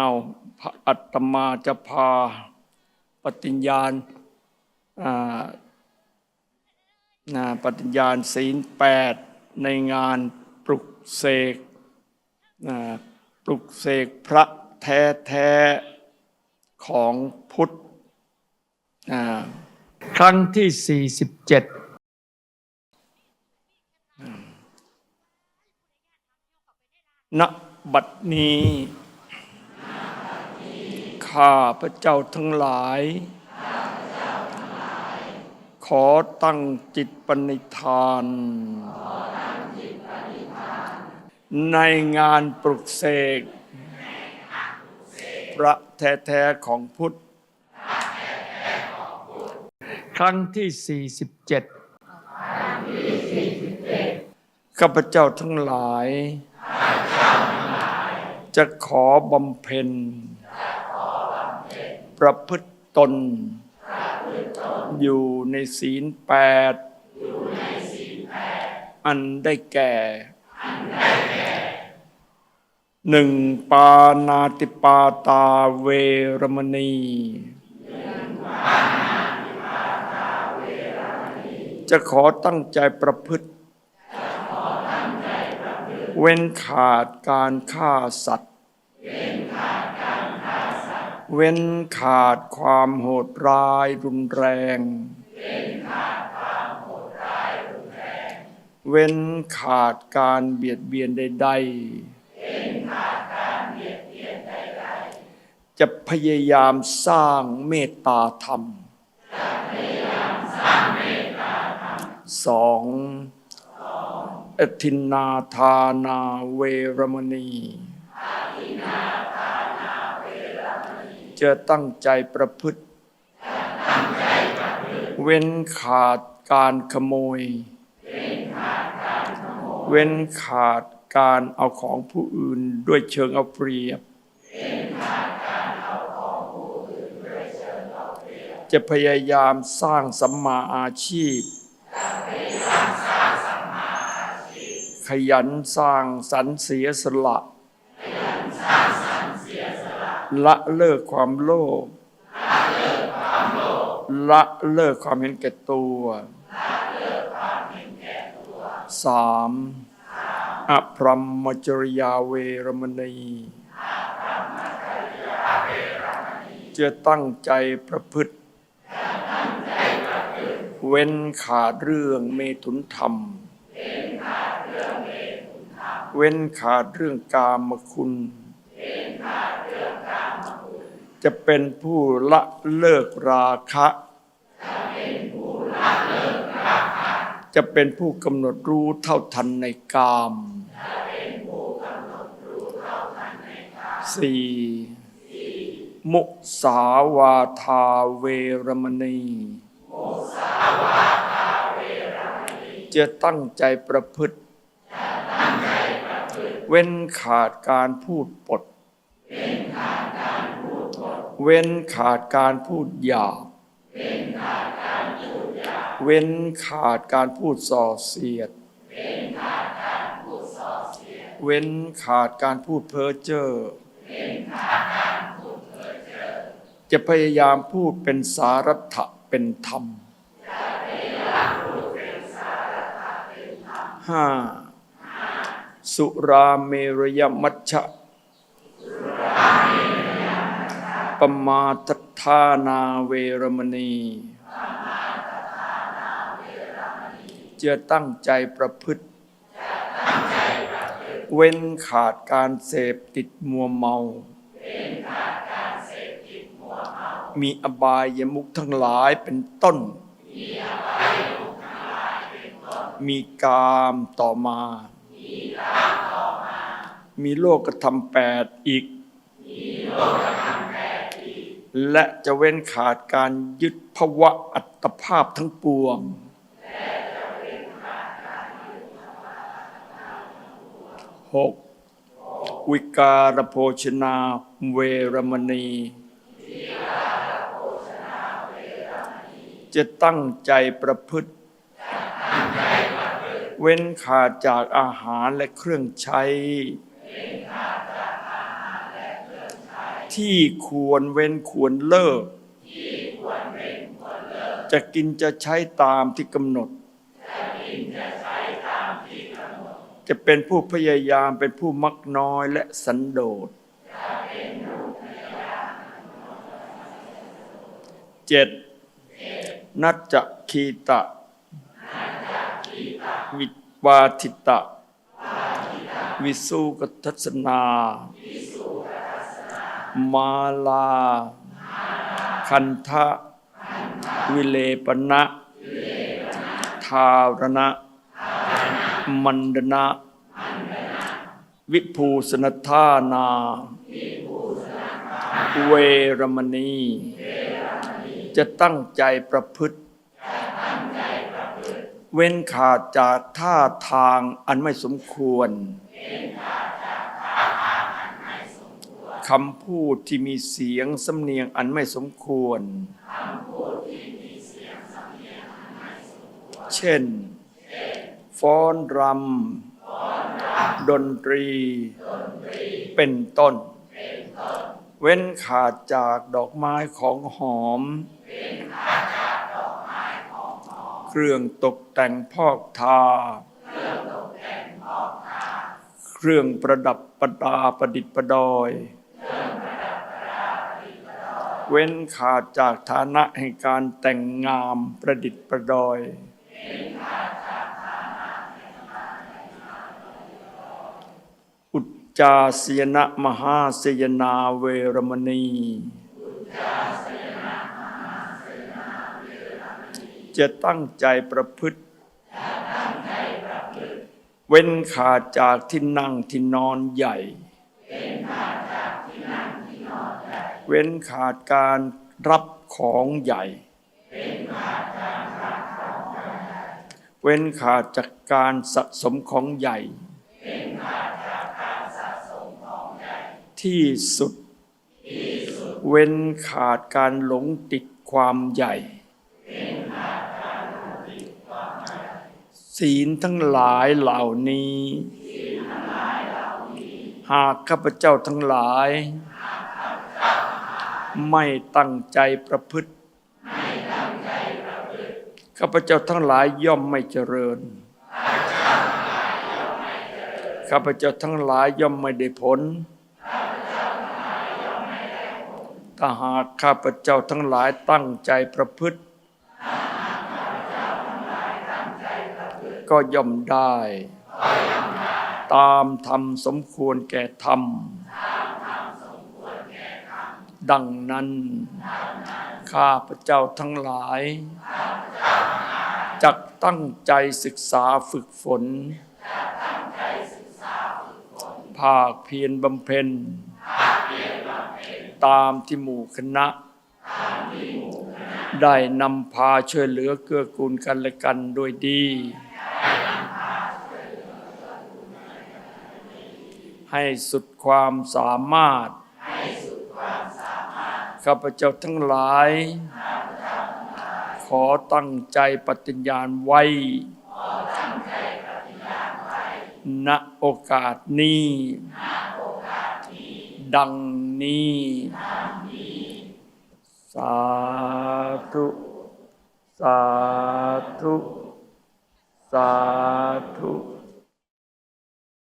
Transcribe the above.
เอาพระอัตมาจะพาปฏิญญาณนะปฏิญญาณศีลแปดในงานปลุกเสกนะปลุกเสกพระแท้แท้ๆของพุทธอ่าครั้งที่ 47ณบัดนี้ ข้าพระเจ้าทั้งหลาย ขอตั้งจิตปณิธาน ในงานปลุกเสกพระแท้ๆของพุทธ ครั้งที่ 47 ข้าพเจ้าทั้งหลาย จะขอบำเพ็ญ ประพฤติตน อยู่ในศีลแปดอันได้แก่หนึ่งปานาติปาตาเวรมณีจะขอตั้งใจประพฤติ เว้นขาดการฆ่าสัตว์ เว้นขาดความโหดร้ายรุนแรง เว้นขาดการเบียดเบียนใดๆ จะพยายามสร้างเมตตาธรรมสองอทินาทานาเวรมณี จะตั้งใจประพฤติ เว้นขาดการขโมย เว้นขาดการเอาของผู้อื่นด้วยเชิงเอาเปรียบ จะพยายามสร้างสัมมาอาชีพ ขยันสร้างสรรค์เสียสละ ละเลิกความโลภละเลิกความเห็นแก่ตัวสามอพรหมจริยาเวรมณี จะตั้งใจประพฤติ เว้นขาดเรื่องเมถุนธรรม เว้นขาดเรื่องกามคุณ จะเป็นผู้ละเลิกราคะ จะเป็นผู้กำหนดรู้เท่าทันในกามสี่มุสาวาทาเวรมณีจะตั้งใจประพฤติ เว้นขาดการพูดปด เว้นขาดการพูดหยาบเว้นขาดการพูดส่อเสียด เว้นขาดการพูดเพ้อเจ้อ จะพยายามพูดเป็นสารัตะเป็นธรรมห้าสุราเมรยมัชฌะ ปมาทธานาเวรมณี จะตั้งใจประพฤติ เว้นขาดการเสพติดมัวเมา มีอบายมุขทั้งหลายเป็นต้น มีกามต่อมา มีโลกธรรมแปดอีก และจะเว้นขาดการยึดภวะอัตภาพทั้งปวงหกวิการโภชนาเวรมณี จะตั้งใจประพฤติ เว้นขาดจากอาหารและเครื่องใช้ ที่ควรเว้นควรเลิก จะกินจะใช้ตามที่กำหนด จะเป็นผู้พยายามเป็นผู้มักน้อยและสันโดษเจ็ดนัจจคีตะ วิวาทิตะ วิสุกทัศนา มาลา คันทะ วิเลปนะทารณะ มันดนะ วิภูสนทานา เวรมณี จะตั้งใจประพฤติ เว้นขาดจากท่าทางอันไม่สมควร คำพูดที่มีเสียงสำเนียงอันไม่สมควร เช่น ฟ้อนรำ ดนตรี เป็นต้น เว้นขาดจากดอกไม้ของหอม เครื่องตกแต่งพอกทาเครื่องประดับประดาประดิษฐ์ประดอย เว้นขาดจากฐานะแห่งการแต่งงามประดิษฐ์ประดอย อุจจาสยนะมหาสยนาเวรมณี จะตั้งใจประพฤติ เว้นขาดจากที่นั่งที่นอนใหญ่ เว้นขาดการรับของใหญ่ เว้นขาดจากการสะสมของใหญ่ ที่สุด เว้นขาดการหลงติดความใหญ่ ศีลทั้งหลายเหล่านี้ หากข้าพเจ้าทั้งหลาย ไม่ตั้งใจประพฤติข้าพเจ้าทั้งหลายย่อมไม่เจริญ ข้าพเจ้าทั้งหลายย่อมไม่ได้ผลถ้าหากข้าพเจ้าทั้งหลายตั้งใจประพฤติ ก็ย่อมได้ ตามธรรมสมควรแก่ธรรม ดังนั้น ข้าพเจ้าทั้งหลายจักตั้งใจศึกษาฝึกฝน ภาคเพียรบำเพ็ญ ตามที่หมู่คณะ ได้นำพาช่วยเหลือเกื้อกูลกันและกันโดยดี ให้สุดความสามารถ ข้าพเจ้าทั้งหลาย ขอตั้งใจปฏิญญาณไว้ ณโอกาสนี้ ดังนี้ สาธุ สาธุ สาธุ